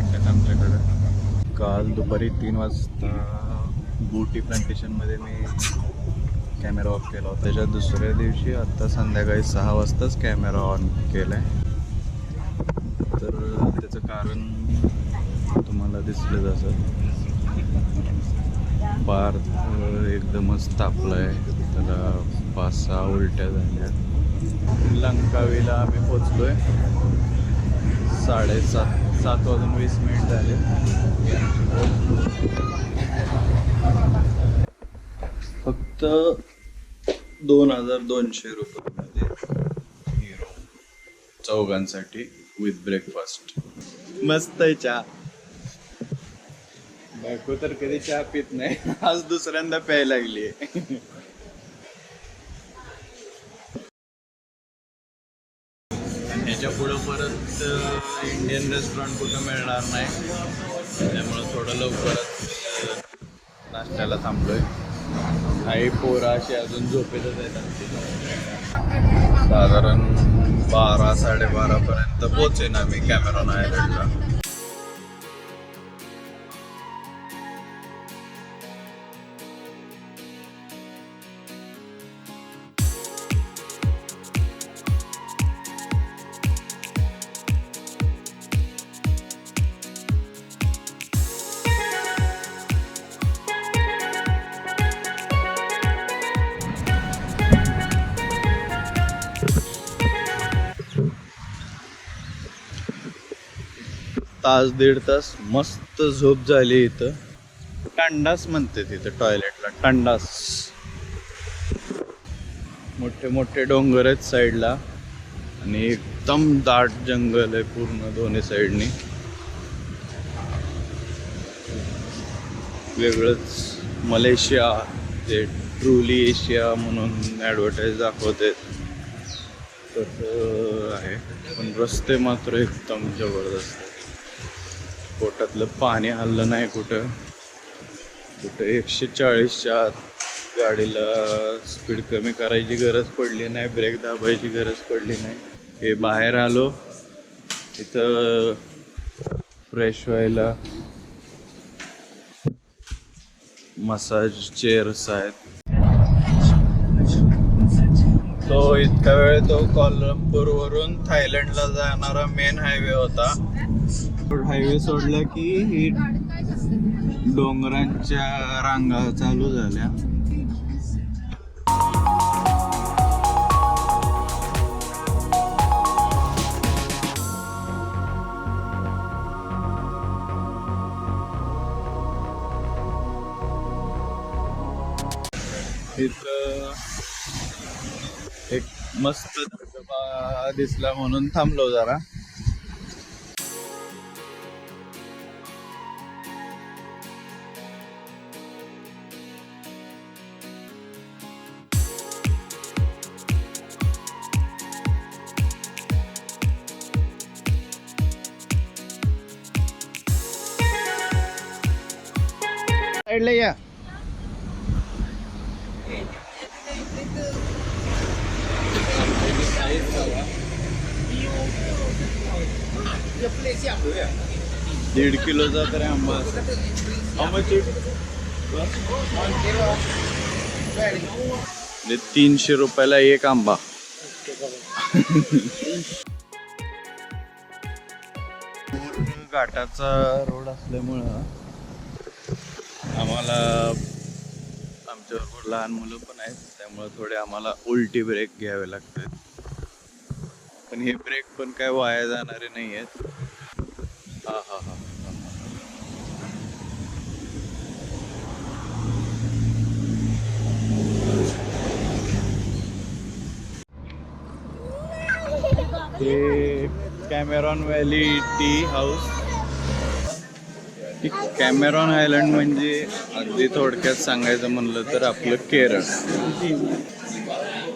Client आमच्याकडं. काल दुपारी तीन वाजता बुटी प्लांटेशनमध्ये मी कॅमेरा ऑफ केला होता. त्याच्या दुसऱ्या दिवशी आत्ता संध्याकाळी सहा वाजताच कॅमेरा ऑन केला आहे तर त्याचं कारण तुम्हाला दिसलं जसं पार एकदमच तापलं आहे त्याला पाच सहा उलट्या झाल्या. लंकावीला आम्ही पोचलो आहे साडेसात सात वाजून वीस मिनिट झाले. फक्त दोन हजार दोनशे रुपये हिरो चौघांसाठी विथ ब्रेकफास्ट मस्त आहे चहा. बायको तर कधी चहा पित नाही आज दुसऱ्यांदा प्यायला लागली ह्याच्या पुढं परत इंडियन रेस्टॉरंट कुठं मिळणार नाही. त्यामुळं थोडं लवकरच नाश्त्याला थांबलोय. काही पोरं अशी अजून झोपेतच आहेत आमची. साधारण बारा साडेबारापर्यंत पोचेन पोहोचेन आम्ही कॅमेरॉन आयलंडला. तास दीड तास मस्त झोप झाली इथं. टंडास म्हणते तिथं टॉयलेटला टंडास. मोठे मोठे डोंगर आहेत साईडला आणि एकदम दाट जंगल आहे पूर्ण दोन्ही साईडनी वेगळंच मलेशिया ते ट्रुली एशिया म्हणून ॲडव्हर्टाईज दाखवते. तसं आहे. पण रस्ते मात्र एकदम जबरदस्त. पोटातलं पाणी हल्लं नाही कुठं. कुठं एकशे चाळीसच्या आत गाडीला स्पीड कमी करायची गरज पडली नाही ब्रेक दाबायची गरज पडली नाही. हे बाहेर आलो. इथं फ्रेश व्हायला मसाज चेअर्स आहेत. तो इतका वेळ तो कॉलमपूरवरून थायलंडला जाणारा मेन हायवे होता. हायवे सोडला की ही डोंगरांच्या रांगा चालू झाल्या. इथं एक मस्त धबधबा दिसला म्हणून थांबलो जरा. साईडला या दीड किलोचा तरी आंबा. म्हणजे तीनशे रुपयाला एक आंबा घाटाचा रोड असल्यामुळं आम्हाला आमच्याबरोबर लहान मुलं पण आहेत त्यामुळं थोडे आम्हाला उलटी ब्रेक घ्यावे लागतात. पण हे ब्रेक पण काय वाया जाणारे नाही आहेत. हा हा हा. हे Cameron valley tea house Cameron island म्हणजे अगदी थोडक्यात सांगायचं म्हणलं तर आपलं केरळ.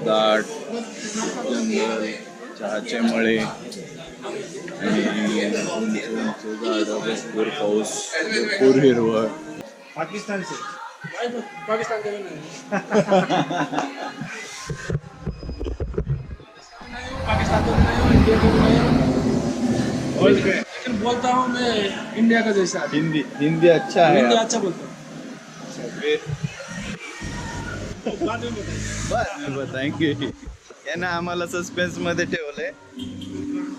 दाट जंगल चहाचे मळे आणि झाडं भरपूर पाऊस भरपूर हिरवळ. पाकिस्तान से पाकिस्तान के पाकिस्तान तो नहीं हो हो बोलता हूँ मैं इंडिया का जैसा हिंदी हिंदी अच्छा है हिंदी अच्छा बोलता हूँ। बाद में बताएंगे यानं आम्हाला सस्पेन्समध्ये ठेवलंय.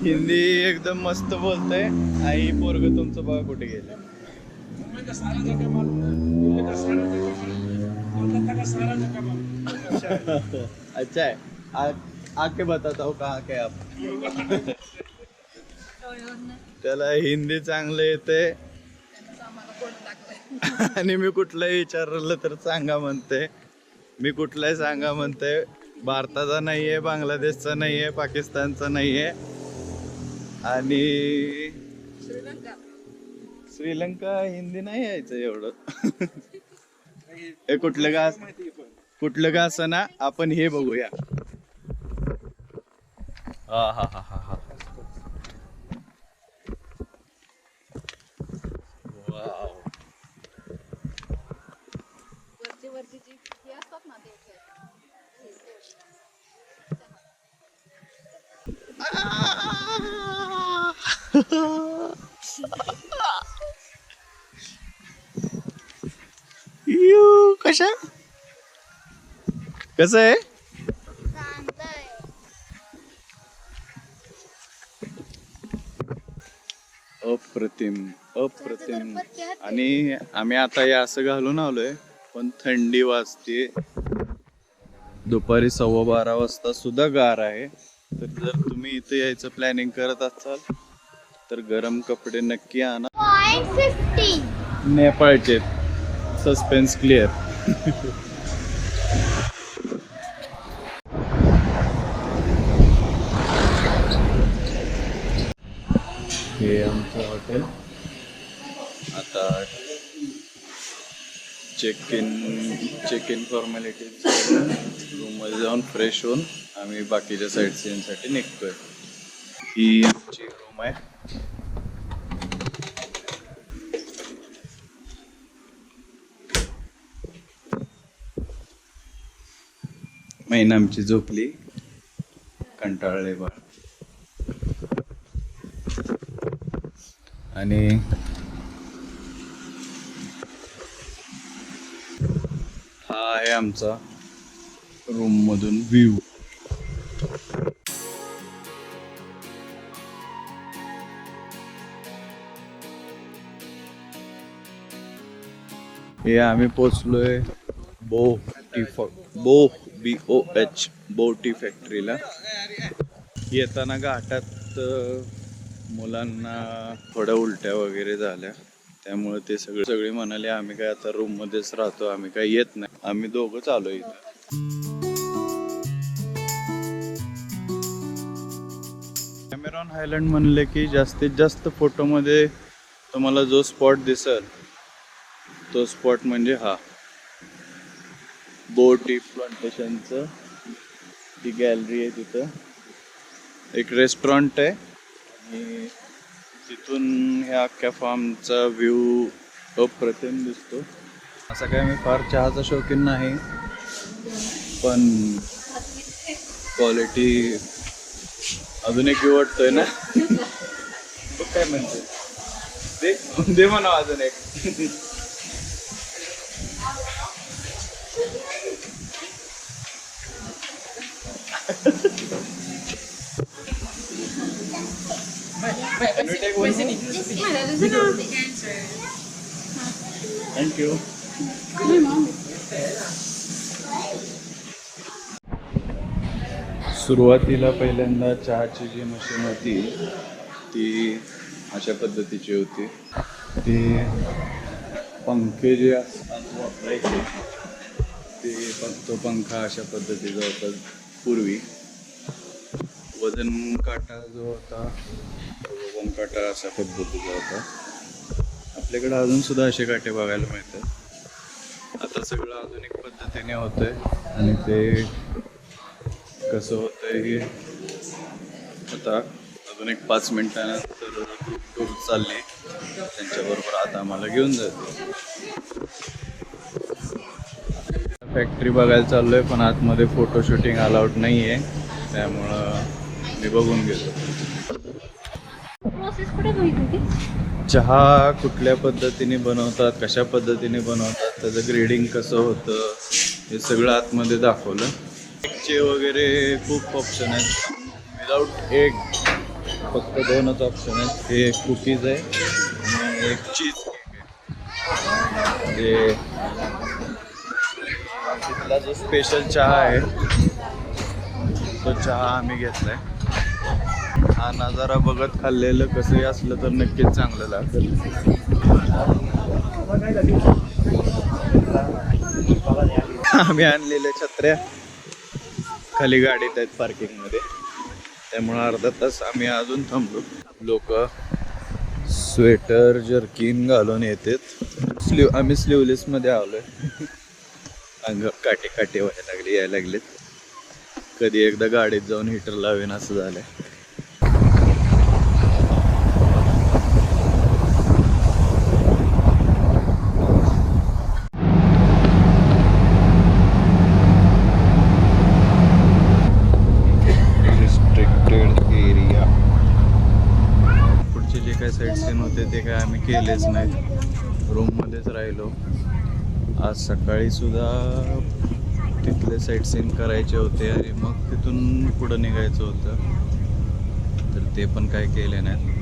हिंदी एकदम मस्त बोलतय. आई पोरग तुमचं बघा कुठे गेले. मुंबई का सारा जगह मालूम है? दिल्ली का सारा जगह मालूम है? कोलकाता का सारा जगह मालूम है? अच्छा है। आके बताता हूँ कहाँ के आप। त्याला हिंदी चांगलं येते आणि मी कुठलंही विचारलं तर सांगा म्हणते. मी कुठलाही सांगा म्हणते भारताचा नाहीये बांगलादेशचा नाहीये पाकिस्तानचा नाहीये. आणि श्रीलंका. हिंदी नाही यायचं एवढं. हे कुठलं का कुठलं का असं ना आपण हे बघूया. हा हा हा हा हा वाव वरची वरची जी हे असतात ना ते यू कशा? कसं आहे? अप्रतिम अप्रतिम. आणि आम्ही आता हे असं घालून आलोय पण थंडी वाजते दुपारी सव्वा बारा वाजता सुद्धा गार आहे. तर जर तुम्ही इथे यायचं प्लॅनिंग करत असाल तर गरम कपडे नक्की आणा. नेपाळचे. Suspense clear. हे आमचं हॉटेल आता check in check in formalities रूममध्ये जाऊन फ्रेश होऊन आम्ही बाकीच्या साईड सीनसाठी निघतोय. ही आमची रूम आहे महिना आमची झोपली. कंटाळले बाळ आणि हा आहे आमचा रूम मधून व्ह्यू हे आम्ही पोचलोय बो टी बो बी ओ एच बो टी फॅक्टरीला. येताना घाटात मुलांना थोड्या उलट्या वगैरे झाल्या. त्यामुळे ते सगळे सगळे म्हणाले आम्ही काय आता रूम मध्येच राहतो आम्ही काय येत नाही. आम्ही दोघंच आलो इथं. कॅमेरॉन हायलँड म्हणले की जास्तीत जास्त फोटोमध्ये तुम्हाला जो स्पॉट दिसल तो स्पॉट म्हणजे हा. बोटी प्लांटेशनचं ती गॅलरी आहे तिथं. एक रेस्टॉरंट आहे. आणि तिथून ह्या अख्ख्या फार्मचा व्ह्यू अप्रतिम दिसतो. असं काय मी फार चहाचा शौकीन नाही. पण क्वालिटी अजून एक वाटतोय ना. काय म्हणते. दे म्हणा अजून एक. You. सुरुवातीला पहिल्यांदा चहाची जी मशीन होती ती अशा पद्धतीची होती. ती पंखे जे असतात वापरायचे ते पण तो पंखा अशा पद्धतीचा होता पूर्वी. वजन काटा जो होता काटा सफेद बुद्धीचा होता. आपल्याकडे अजून सुद्धा असे काटे बघायला मिळतात. आता सगळं आधुनिक पद्धतीने होतंय आणि ते कसं होतंय हे आता अजून एक पाच मिनिटानंतर टूर चालली. त्यांच्याबरोबर आता आम्हाला घेऊन जाते फॅक्टरी बघायला चाललोय पण आतमध्ये फोटो शूटिंग अलाउड नाही आहे त्यामुळं मी बघून घेतो प्रोसेस कुठे माहीत होती चहा कुठल्या पद्धतीने बनवतात कशा पद्धतीने बनवतात त्याचं ग्रेडिंग कसं होतं हे सगळं आतमध्ये दाखवलं. एगचे वगैरे खूप ऑप्शन आहेत. विदाऊट एग फक्त दोनच ऑप्शन आहेत. हे एक कुकीज आहे आणि एक चीज केक जे तिथला जो स्पेशल चहा आहे तो चहा आम्ही घेतला आहे हा नजारा बघत खाल्लेलं कसंही असलं तर नक्कीच चांगलं लागेल आम्ही आणलेल्या छत्र्या खाली गाडीत आहेत पार्किंगमध्ये त्यामुळे अर्धा तास आम्ही अजून थांबलो. लोक स्वेटर जर्किन घालून येतात. स्लीव आम्ही स्लीवलेस मध्ये आलोय. अंग काटे काटे व्हायला लागले यायला लागलेत. कधी एकदा गाडीत जाऊन हिटर लावेन असं झालंय रिस्ट्रिक्टेड एरिया पुढचे जे काही साईट सीन होते ते काय आम्ही केलेच नाहीत. रूममध्येच राहिलो. आज सकाळीसुद्धा तिथले साईट सीन करायचे होते आणि मग तिथून पुढं निघायचं होतं. तर ते पण काय केले नाहीत.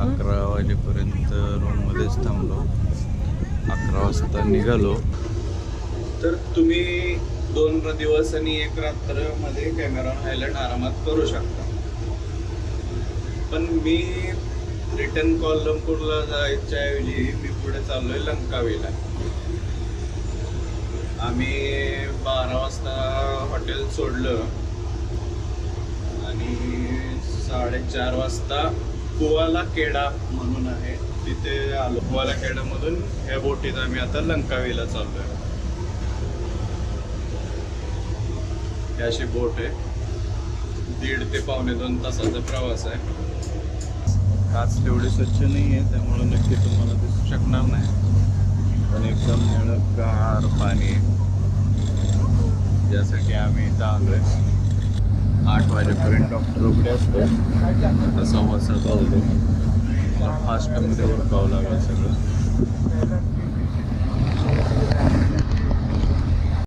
अकरा वाजेपर्यंत रूममध्येच थांबलो. अकरा वाजता निघालो. तर तुम्ही दोन दिवस आणि एक रात्रमध्ये कॅमेरा हायलाइट आरामात करू शकता. पण मी रिटर्न कोल्हापूरला जायच्या ऐवजी मी पुढे चाललोय लंकावीला. आम्ही बारा वाजता हॉटेल सोडलं. आणि साडेचार वाजता कुवाला केडा म्हणून आहे तिथे आलो. कुवाला केडामधून ह्या बोटीत आम्ही आता लंकावीला चाललोय. ही अशी बोट आहे. दीड ते पावणे दोन तासाचा प्रवास आहे. काच तेवढी स्वच्छ नाही आहे त्यामुळे नक्की तुम्हाला दिसू शकणार नाही. पण एकदम निळगार पाणी. ज्यासाठी आम्ही इथं आहे आठ वाजेपर्यंत डॉक्टर उघडे असतो आता सव्वा सात वाजले फास्टमध्ये उरकावं लागेल सगळं.